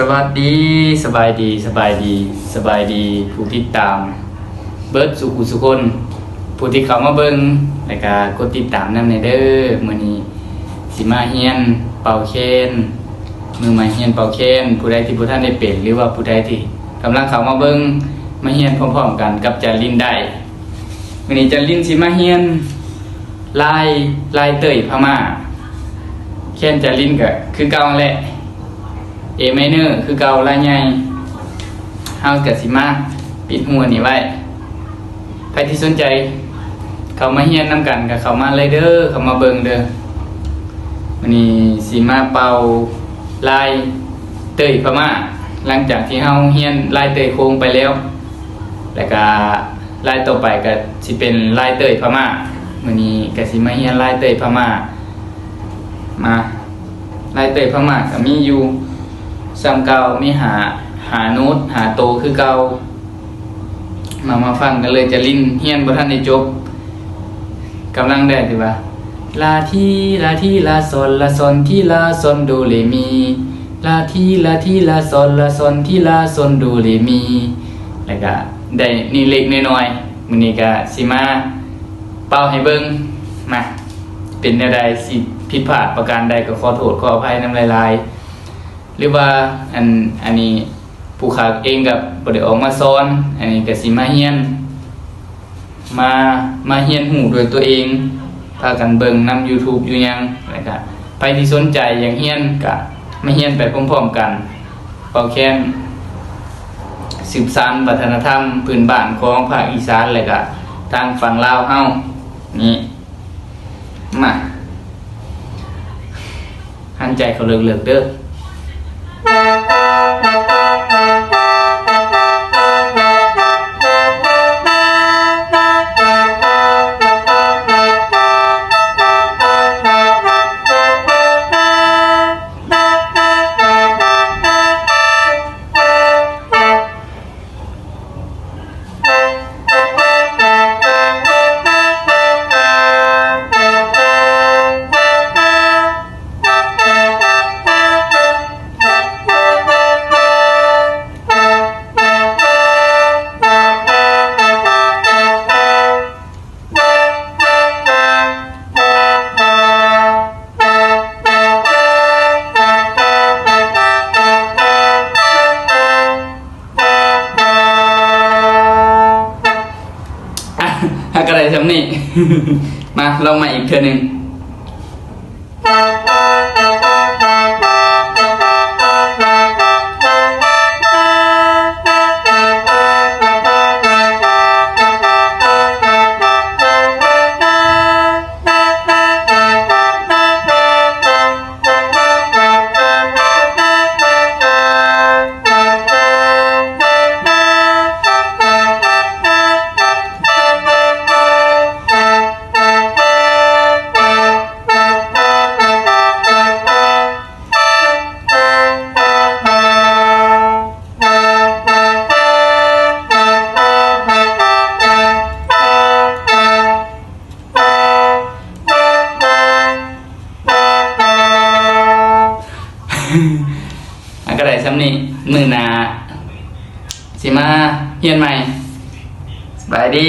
สวัสดีสบายดีสบายดีสบายดีผู้ที่ตาม เบิร์ดสุขุสุคนผู้ที่เข้ามาเบิ่งแล้วก็กดติดตามนำในเด้อมื้อนี้สิมาเฮียน เป่าเคนมือม่เฮียนเป่าเคนผู้ใดที่ผู้ท่านได้เป็นหรือว่าผู้ใดที่กำลังเข้ามาเบิ่งมาเฮียนพร้อมๆกันกับจารินได้มื้อนี้จารินสิมาเฮียนลายลายเตยพม่าเคนจารินก็คือเก่าแหละ เอไมเนคือเกาลายใหญ่เฮากับสิมาปิดหัวนี่ไว้ใครที่สนใจ เขามาเฮียนน้ำกันกับเขามาเลยเด้อเขามาเบิงเด้อวันนี้สีมาเป่าลายเตยพม่าหลังจากที่เฮาเฮียนลายเตยโค้งไปแล้ว แล้วก็ลายต่อไปก็สิเป็นลายเตยพม่าวันนี้ก็สิมาเฮียนลายเตยพม่ามาลายเตยพม่าก็มีอยู่ ซ้ำเก่ามีหาหาโน้ตหาโตคือเก่ามามาฟังกันเลยจะลิ้นเฮียนบ่ทันได้จบกำลังได้สิว่าลาทีลาทีลาซอนลาซอนที่ลาซอนโดเรมี ลาทีลาทีลาซอนลาซอนที่ลาซอนโดเรมีแล้วก็ได้นี่เล็กน้อยๆมื้อนี้ก็สิมาเป่าให้เบิ่งมาเป็นแนวใดสิผิดพลาดประการใดก็ขอโทษขออภัยน้ำลายๆ หรือว่าอันอันนี้ผู้ขาเองกับบได้ออกมาสอน อันนี้ก็สิมาเฮียน มามาเฮียนหูด้วยตัวเองพากันเบิ่งนำ YouTube อยู่ยังแล้วก็ไปที่สนใจอย่างเฮียนก็มาเฮียนไปพร้อมๆกันเป่าแค้นสืบสานวัฒนธรรมพื้นบ้านของภาคอีสานแล้วก็ทางฝั่งลาวเฮานี่มาหันใจเขาเลิกๆเด้อ นี่มาลองมาอีกเทือหนึ่ง นี่มือหนาสิมาเฮียนใหม่สบายดี